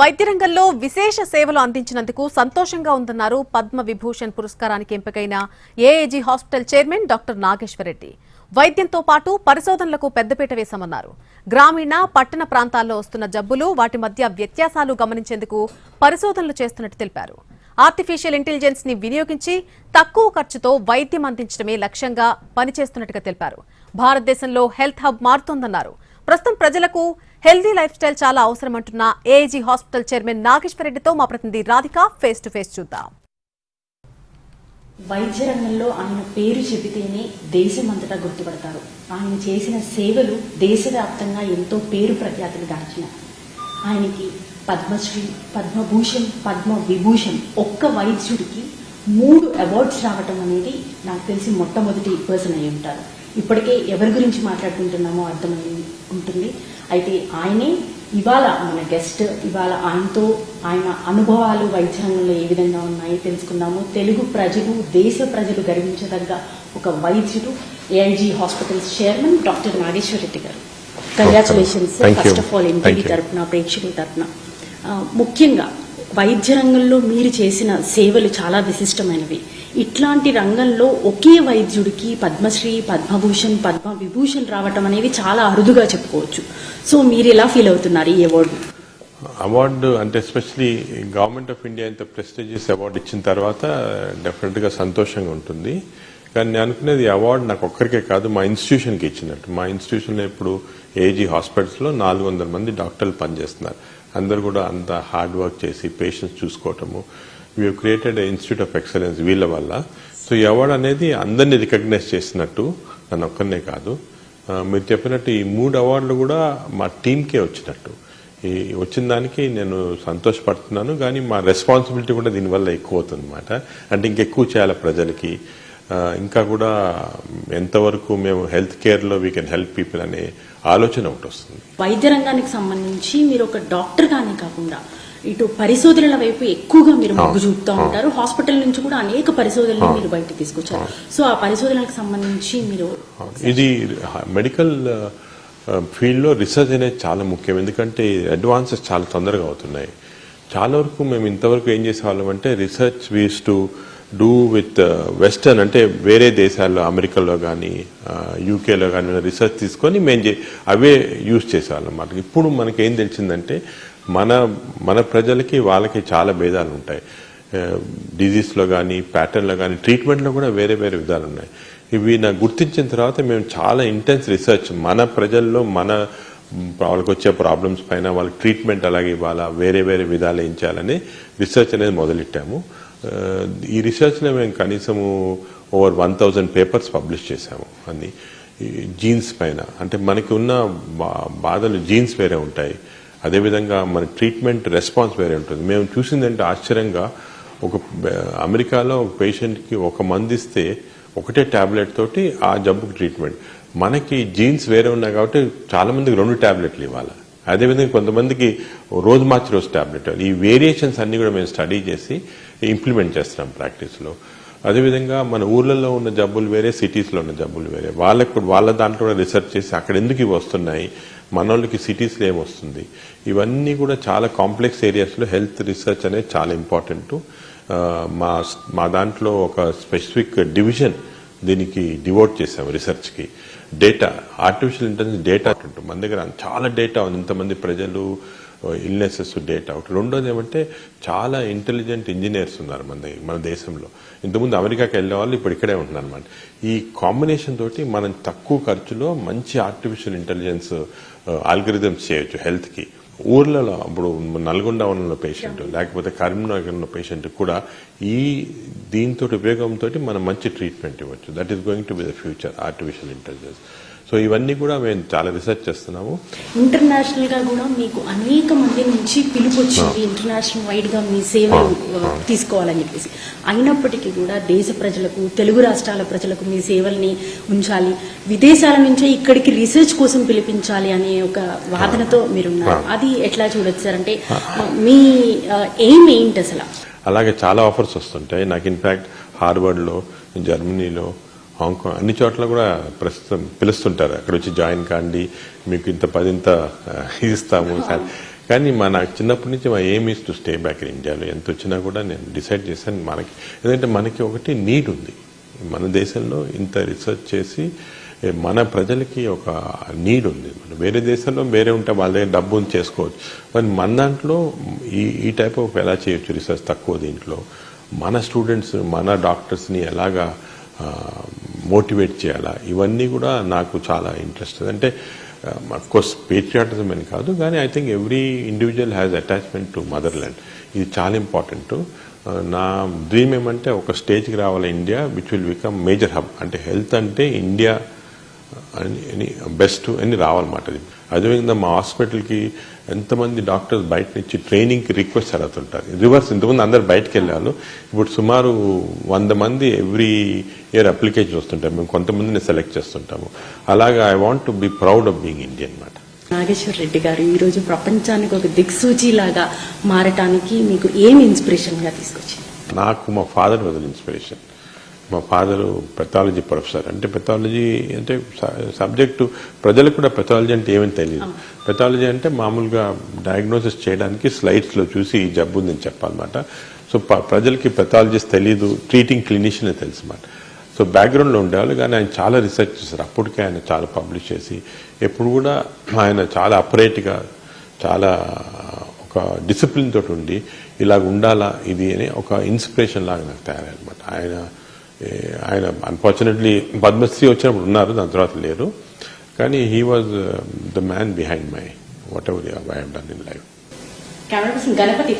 వైద్య రంగంలో విశేష సేవలు అందించినందుకు సంతోషంగా ఉందన్నారు పద్మ విభూషణ్ పురస్కారానికి ఎంపికైన AAG hospital chairman doctor Nageswara Reddy. వైద్యంతో పాటు పరిశోధనలకు పెద్దపీట వేశామన్నారు. గ్రామీణ పట్టణ ప్రాంతాల్లో వస్తున్న జబ్బులు వాటి మధ్య వ్యత్యాసాలు గమనించేందుకు పరిశోధనలు చేస్తున్నట్టు తెలిపారు. ఆర్టిఫిషియల్ ఇంటెలిజెన్స్ని వినియోగించి తక్కువ ఖర్చుతో వైద్యం అందించడమే లక్ష్యంగా పనిచేస్తున్నట్టుగా తెలిపారు. భారతదేశంలో హెల్త్ హబ్ మారుతోందన్నారు. ప్రస్తుతం ప్రజలకు హెల్దీ లైఫ్ స్టైల్ చాలా అవసరమంటున్న ఏఐజీ హాస్పిటల్ చైర్మన్ నాగేశ్వర రెడ్డితో మా ప్రతినిధి రాధిక ఫేస్ టు ఫేస్ చూద్దాం. వైద్య రంగంలో ఆయన పేరు చెబితేనే దేశమంతటా గుర్తుపడతారు. ఆయన చేసిన సేవలు దేశవ్యాప్తంగా ఎంతో పేరు ప్రఖ్యాతులు దాచిన. ఆయనకి పద్మశ్రీ పద్మభూషణ్ పద్మ విభూషణ్ ఒక్క వైద్యుడికి మూడు అవార్డ్స్ రావటం అనేది నాకు తెలిసి మొట్టమొదటి పర్సన్ అయి ఉంటారు. ఇప్పటికే ఎవరి గురించి మాట్లాడుకుంటున్నామో అర్థమై ఉంటుంది. అయితే ఆయనే ఇవాళ మన గెస్ట్ ఇవాళ ఆయనతో ఆయన అనుభవాలు వైద్య రంగంలో ఏ విధంగా ఉన్నాయి తెలుసుకుందాము. తెలుగు ప్రజలు దేశ ప్రజలు గర్వించదగ్గ ఒక వైద్యుడు AIG hospitals chairman doctor Nageswara Reddy garu. Congratulations. First of all NTV. తరపున ప్రేక్షకుల తరపున. ఆ, ముఖ్యంగా వైద్య రంగంలో మీరు చేసిన సేవలు చాలా విశిష్టమైనవి. ఇట్లాంటి రంగంలో ఒకే వైద్యుడికి పద్మశ్రీ పద్మభూషణ్ పద్మ విభూషణ్ రావటం అనేది చాలా అరుదుగా చెప్పుకోవచ్చు. సో మీరు ఎలా ఫీల్ అవుతున్నారు ఈ అవార్డు? అవార్డు అంటే ఎస్పెషలీ గవర్నమెంట్ ఆఫ్ ఇండియా ఇంత ప్రెస్టీజియస్ అవార్డు ఇచ్చిన తర్వాత డెఫినెట్గా సంతోషంగా ఉంటుంది. కానీ నేను అనుకునేది అవార్డు నాకు ఒక్కరికే కాదు మా ఇన్స్టిట్యూషన్కి ఇచ్చినట్టు. మా ఇన్స్టిట్యూషన్లో ఇప్పుడు ఏజీ హాస్పిటల్స్లో నాలుగు వందల మంది డాక్టర్లు పనిచేస్తున్నారు. అందరు కూడా అంత హార్డ్ వర్క్ చేసి patients చూసుకోవటము we created institute of excellence వీళ్ళ వల్ల. సో ఈ అవార్డు అనేది అందరినీ రికగ్నైజ్ చేసినట్టు నన్ను ఒక్కరినే కాదు. మీరు చెప్పినట్టు ఈ మూడు అవార్డులు కూడా మా టీంకే వచ్చినట్టు. ఈ వచ్చిన దానికి నేను సంతోషపడుతున్నాను కానీ మా రెస్పాన్సిబిలిటీ కూడా దీనివల్ల ఎక్కువ అవుతుంది అనమాట అంటే ఇంకెక్కువ చేయాలి ప్రజలకి. ఇంకా కూడా ఎంతవరకు మేము హెల్త్ కేర్లో వీ కెన్ హెల్ప్ పీపుల్ అనే ఆలోచన ఒకటి వస్తుంది. వైద్య రంగానికి సంబంధించి మీరు ఒక డాక్టర్ కానీ కాకుండా ఇటు పరిశోధనల వైపు ఎక్కువగా మీరు మొగ్గు చూపుతూ ఉంటారు. హాస్పిటల్ నుంచి కూడా అనేక పరిశోధనలు మీరు బయటకు తీసుకొచ్చారు. సో ఆ పరిశోధనలకు సంబంధించి మీరు ఇది మెడికల్ ఫీల్డ్లో రీసెర్చ్ అనేది చాలా ముఖ్యం. ఎందుకంటే అడ్వాన్సెస్ చాలా తొందరగా అవుతున్నాయి. చాలా వరకు మేము ఇంతవరకు ఏం చేసేవాళ్ళం అంటే research was to do with western అంటే వేరే దేశాల్లో అమెరికాలో కానీ యూకేలో కానీ రీసెర్చ్ తీసుకొని మేము అవే యూజ్ చేసేవాళ్ళం అన్నమాట. ఇప్పుడు మనకి ఏం తెలిసిందంటే మన మన ప్రజలకి వాళ్ళకి చాలా భేదాలు ఉంటాయి డిజీస్లో కానీ ప్యాటర్న్లో కానీ ట్రీట్మెంట్లో కూడా వేరే వేరే విధాలు ఉన్నాయి ఇవి నాకు గుర్తించిన తర్వాత మేము చాలా ఇంటెన్స్ రీసెర్చ్ మన ప్రజల్లో మన వాళ్ళకి వచ్చే ప్రాబ్లమ్స్ పైన వాళ్ళ ట్రీట్మెంట్ అలాగే ఇవ్వాలా వేరే వేరే విధాలు ఏం చేయాలని రీసెర్చ్ అనేది మొదలెట్టాము. ఈ రీసెర్చ్లో మేము కనీసము over one thousand papers publish చేశాము అన్ని. జీన్స్ పైన. అంటే మనకి ఉన్న బా- బాధలు జీన్స్ వేరే ఉంటాయి. అదేవిధంగా మన ట్రీట్మెంట్ రెస్పాన్స్ వేరే ఉంటుంది. మేము చూసిందంటే ఆశ్చర్యంగా ఒక అమెరికాలో ఒక పేషెంట్కి ఒక మంది ఇస్తే ఒకటే ట్యాబ్లెట్ తోటి ఆ జబ్బుకి ట్రీట్మెంట్ మనకి జీన్స్ వేరే ఉన్నాయి కాబట్టి చాలా మందికి రెండు టాబ్లెట్లు ఇవ్వాలి. అదేవిధంగా కొంతమందికి రోజు మార్చి రోజు ట్యాబ్లెట్ ఈ వేరియేషన్స్ అన్ని కూడా మేము స్టడీ చేసి ఇంప్లిమెంట్ చేస్తున్నాం ప్రాక్టీస్లో అదేవిధంగా మన ఊర్లలో ఉన్న జబ్బులు వేరే సిటీస్లో ఉన్న జబ్బులు వేరే. వాళ్ళకు కూడా- వాళ్ళ దాంట్లో కూడా రీసెర్చ్ చేసి అక్కడ ఎందుకు ఇవి వస్తున్నాయి మన వాళ్ళకి సిటీస్లో ఏమొస్తుంది ఇవన్నీ కూడా చాలా కాంప్లెక్స్ ఏరియాస్లో హెల్త్ రీసెర్చ్ అనేది చాలా ఇంపార్టెంట్. మా మా దాంట్లో ఒక స్పెసిఫిక్ డివిజన్ దీనికి డివోట్ చేసాము రీసెర్చ్కి. డేటా ఆర్టిఫిషియల్ ఇంటెలిజెన్స్ డేటా ఉంటుంది. మన దగ్గర చాలా డేటా ఉంది. ఇంతమంది ప్రజలు ఇల్నెసెస్ డేటా ఒకటి రెండోది ఏమంటే చాలా ఇంటెలిజెంట్ ఇంజనీర్స్ ఉన్నారు మన మన దేశంలో. ఇంతకుముందు అమెరికాకి వెళ్ళే వాళ్ళు ఇప్పుడు ఇక్కడే ఉంటున్నారు అనమాట ఈ కాంబినేషన్ తోటి మనం తక్కువ ఖర్చులో మంచి ఆర్టిఫిషియల్ ఇంటెలిజెన్స్ ఆల్గరిథమ్స్ చేయొచ్చు హెల్త్కి ఊర్లలో ఇప్పుడు నల్గొండ ఉన్న పేషెంట్ లేకపోతే కరీంనగర్ ఉన్న పేషెంట్ కూడా ఈ దీంతో ఉపయోగంతో మనం మంచి ట్రీట్మెంట్ ఇవ్వచ్చు. That is going to be the future artificial intelligence so ఇవన్నీ కూడా మేము చాలా రీసెర్చ్ చేస్తున్నాము. ఇంటర్నేషనల్గా కూడా మీకు అనేక మంది నుంచి పిలుపు వచ్చింది ఇంటర్నేషనల్ వైడ్గా మీ సేవలు ఆ, తీసుకోవాలని చెప్పేసి. అయినప్పటికీ కూడా దేశ ప్రజలకు తెలుగు రాష్ట్రాల ప్రజలకు మీ సేవల్ని ఉంచాలి. విదేశాల నుంచే ఇక్కడికి రీసెర్చ్ కోసం పిలిపించాలి అనే ఒక వాదనతో మీరున్నారు. అది ఎట్లా చూడొచ్చు సార్ అంటే మీ ఎయిమ్ ఏంటి అసలు? అలాగే చాలా ఆఫర్స్ వస్తుంటాయి. నాకు ఇన్ఫాక్ట్ హార్వర్డ్లో జర్మనీలో హాంకాంగ్ అన్ని చోట్ల కూడా ప్రస్తుతం పిలుస్తుంటారు. అక్కడ వచ్చి జాయిన్ కాండి మీకు ఇంత పదింత ఇస్తాము. కానీ మా నాకు చిన్నప్పటి నుంచి మా is to stay back in ఇండియాలో ఎంత వచ్చినా కూడా నేను డిసైడ్ చేశాను మనకి. ఎందుకంటే మనకి ఒకటి నీడ్ ఉంది. మన దేశంలో ఇంత రీసెర్చ్ చేసి మన ప్రజలకి ఒక నీడ్ ఉంది. మన వేరే దేశంలో వేరే ఉంటే వాళ్ళ దగ్గర డబ్బు ఉంది చేసుకోవచ్చు. మరి మన దాంట్లో ఈ ఈ టైప్ ఆఫ్ ఎలా చేయొచ్చు రీసెర్చ్ తక్కువ దీంట్లో? మన స్టూడెంట్స్ మన డాక్టర్స్ని ఎలాగా మోటివేట్ చేయాలా? ఇవన్నీ కూడా నాకు చాలా ఇంట్రెస్ట్ అంటే uh, కోర్స్ పేట్రియాటిజం అని కాదు కానీ I think every individual has attachment to motherland ఇది చాలా ఇంపార్టెంట్ uh, నా డ్రీమ్ ఏమంటే ఒక స్టేజ్కి రావాలి India which will become major hub అంటే హెల్త్ అంటే ఇండియా అని అని బెస్ట్ అని రావాలన్నమాట అది. అదేవిధంగా మా హాస్పిటల్కి ఎంతమంది డాక్టర్స్ బయట నుంచి ట్రైనింగ్కి రిక్వెస్ట్ అడుగుతుంటారు. రివర్స్ ఇంతకుముందు అందరు బయటకు వెళ్ళారు ఇప్పుడు సుమారు వంద మంది ఎవ్రీ ఇయర్ అప్లికేషన్ వస్తుంటారు మేము కొంతమందిని సెలెక్ట్ చేస్తుంటాము. అలాగా I want to be proud of being Indian అనమాట నాగేశ్వర్ రెడ్డి గారు ఈ రోజు ప్రపంచానికి ఒక దిక్సూచి లాగా మారటానికి మీకు ఏం ఇన్స్పిరేషన్గా తీసుకొచ్చింది? నాకు మా ఫాదర్ వాజ్ ఇన్స్పిరేషన్ మా ఫాదరు పెథాలజీ ప్రొఫెసర్ అంటే పెథాలజీ అంటే సబ్జెక్టు ప్రజలకు కూడా పెథాలజీ అంటే ఏమని తెలియదు పెథాలజీ అంటే మామూలుగా డయాగ్నోసిస్ చేయడానికి స్లైడ్స్లో చూసి ఈ జబ్బు ఉందని చెప్పాలన్నమాట. సో ప్రజలకి పెథాలజిస్ట్ తెలీదు ట్రీటింగ్ క్లినిషియన్ తెలుసు అన్నమాట. సో బ్యాక్గ్రౌండ్లో ఉండేవాళ్ళు కానీ ఆయన చాలా రీసెర్చ్ చేశారు. అప్పటికే ఆయన చాలా పబ్లిష్ చేసి ఎప్పుడు కూడా ఆయన చాలా అపరేట్గా చాలా ఒక డిసిప్లిన్ తోటి ఉండి ఇలాగ ఉండాలా ఇది అని ఒక ఇన్స్పిరేషన్ లాగా నాకు తయారనమాట ఆయన ఆయన అన్ఫార్చునేట్లీ పద్మశ్రీ వచ్చినప్పుడు ఉన్నారు దాని తర్వాత లేరు. కానీ he was the man behind my whatever I have done in life Ganapathi